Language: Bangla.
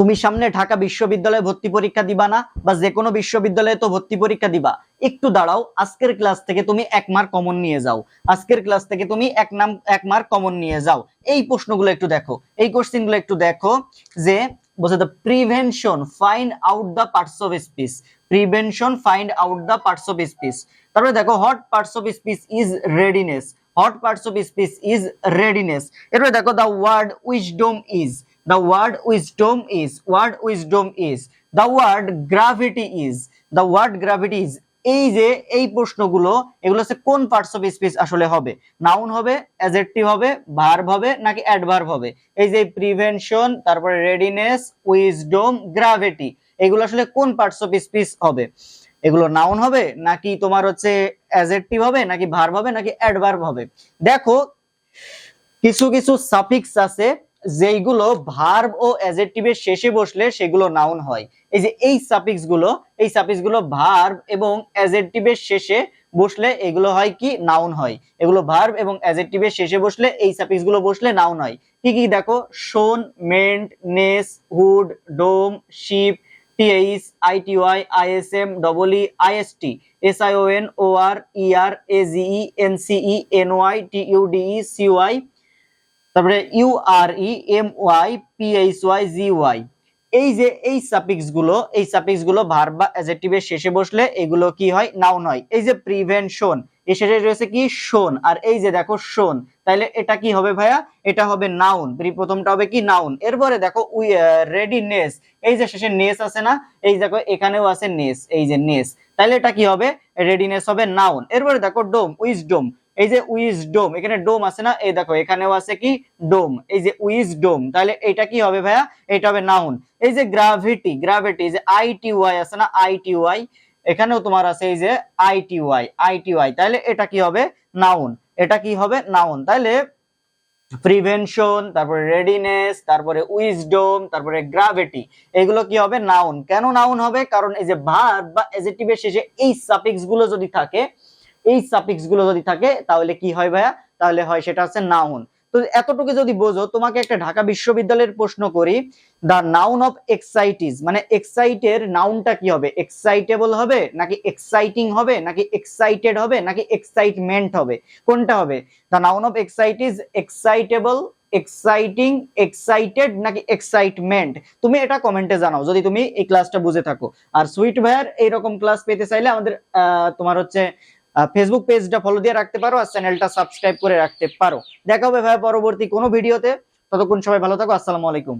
তুমি সামনে ঢাকা বিশ্ববিদ্যালয়ে ভর্তি পরীক্ষা দিবা না, বা যে কোনো বিশ্ববিদ্যালয়ে তো ভর্তি পরীক্ষা দিবা। একটু দাঁড়াও, আজকের ক্লাস থেকে তুমি এক মার্ক কমন নিয়ে যাও। আজকের ক্লাস থেকে তুমি এক নাম এক মার্ক কমন নিয়ে যাও। এই প্রশ্নগুলো একটু দেখো। এই কোশ্চেনগুলো একটু দেখো যে, বলছে the prevention find out the parts of speech prevention find out the parts of speech তারপরে দেখো what parts of speech is readiness what parts of speech is readiness এরপরে দেখো the word wisdom is the word wisdom is, word wisdom is, the word gravity is, the word gravity is, এই যে, এই প্রশ্নগুলো, এগুলো হচ্ছে কোন পার্টস অফ স্পিচ আসলে হবে? নাউন হবে অ্যাজেক্টিভ হবে ভার্ব হবে, নাকি অ্যাডভার্ব হবে? এই যে প্রিভেনশন তারপরে রেডিনেস উইজডম গ্রাভিটি এগুলো আসলে কোন পার্টস অফ স্পিচ হবে? এগুলো নাউন হবে, নাকি তোমার হচ্ছে অ্যাজেক্টিভ হবে, নাকি ভার্ব হবে, নাকি অ্যাডভার্ব হবে? দেখো, কিছু কিছু সাফিক্স আছে যেইগুলো ভার্ব ও অ্যাজেক্টিভের শেষে বসলে সেগুলো নাউন হয়। এই যে এই সাফিক্সগুলো, এই সাফিক্সগুলো ভার্ব এবং অ্যাজেক্টিভের শেষে বসলে এগুলো হয় কি? নাউন হয়। এগুলো ভার্ব এবং অ্যাজেক্টিভের শেষে বসলে এই সাফিক্সগুলো বসলে নাউন হয়। কি কি দেখো? শোন, ment, ness, hood, dom, ship, TH, ITY, ISM, double E, IST S I O N O R E R A GE N CE N Y T U DE C Y তারপরে U R E M Y P H Y G Y এই যে এই সাফিক্সগুলো, এই সাফিক্সগুলো ভার্ব বা অ্যাডজেক্টিভের শেষে বসলে এগুলো কি হয়? নাউন হয়। এই যে প্রিভেনশন এর শেষে রয়েছে কি? শোন আর এই যে দেখো শোন তাহলে এটা কি হবে ভাইয়া? এটা হবে নাউন প্রথমটা হবে কি? নাউন এরপরে দেখো উই রেডিনেস এই যে শেষে নেস আছে না? এই দেখো, এখানেও আছে নেস এই যে নেস তাহলে এটা কি হবে? রেডিনেস হবে নাউন এরপরে দেখো ডোম উইজডোম এই যে উইজডোম এখানে ডোম আছে না? এই দেখো, এখানেও আছে কি? ডোম এই যে উইজডোম তাহলে এটা কি হবে ভাইয়া? এটা হবে নাউন এই যে গ্রাভিটি গ্রাভিটি যে আইটি ওয়াই আছে না? আইটি ওয়াই এখানেও তোমার আছে এই যে আইটি ওয়াই আইটি ওয়াই তাহলে এটা কি হবে? নাউন এটা কি হবে? নাউন তাহলে প্রিভেনশন তারপরে রেডিনেস তারপরে উইজডম তারপরে গ্রাভিটি এগুলো কি হবে? নাউন কেন নাউন হবে? কারণ এই যে ভার্ব বা অ্যাডজেক্টিভের শেষে এই সাফিক্সগুলো যদি থাকে এই সাফিক্সগুলো যদি থাকে, তাহলে কি হয় ভাইয়া? তাহলে হয় সেটা হচ্ছে নাউন তো এতটুকু যদি বোঝো, তোমাকে একটা ঢাকা বিশ্ববিদ্যালয়ের প্রশ্ন করি। দা নাউন অফ এক্সাইটিস মানে এক্সাইটের নাউনটা কি হবে? এক্সাইটেবল হবে, নাকি এক্সাইটিং হবে, নাকি এক্সাইটেড হবে, নাকি এক্সাইটমেন্ট হবে? কোনটা হবে? The noun of excites excitable exciting excited নাকি এক্সাইটমেন্ট তুমি এটা কমেন্টে জানাও, যদি তুমি এই ক্লাসটা বুঝে থাকো। আর সুইট ভাইয়ার এইরকম ক্লাস পেতে চাইলে আমাদের তোমার হচ্ছে ফেসবুক পেজটা ফলো দিয়ে রাখতে পারো আর চ্যানেলটা সাবস্ক্রাইব করে রাখতে পারো। দেখা হবে ভাই পরবর্তী কোনো ভিডিওতে ততক্ষণ সবাই ভালো থাকো, আসসালামু আলাইকুম।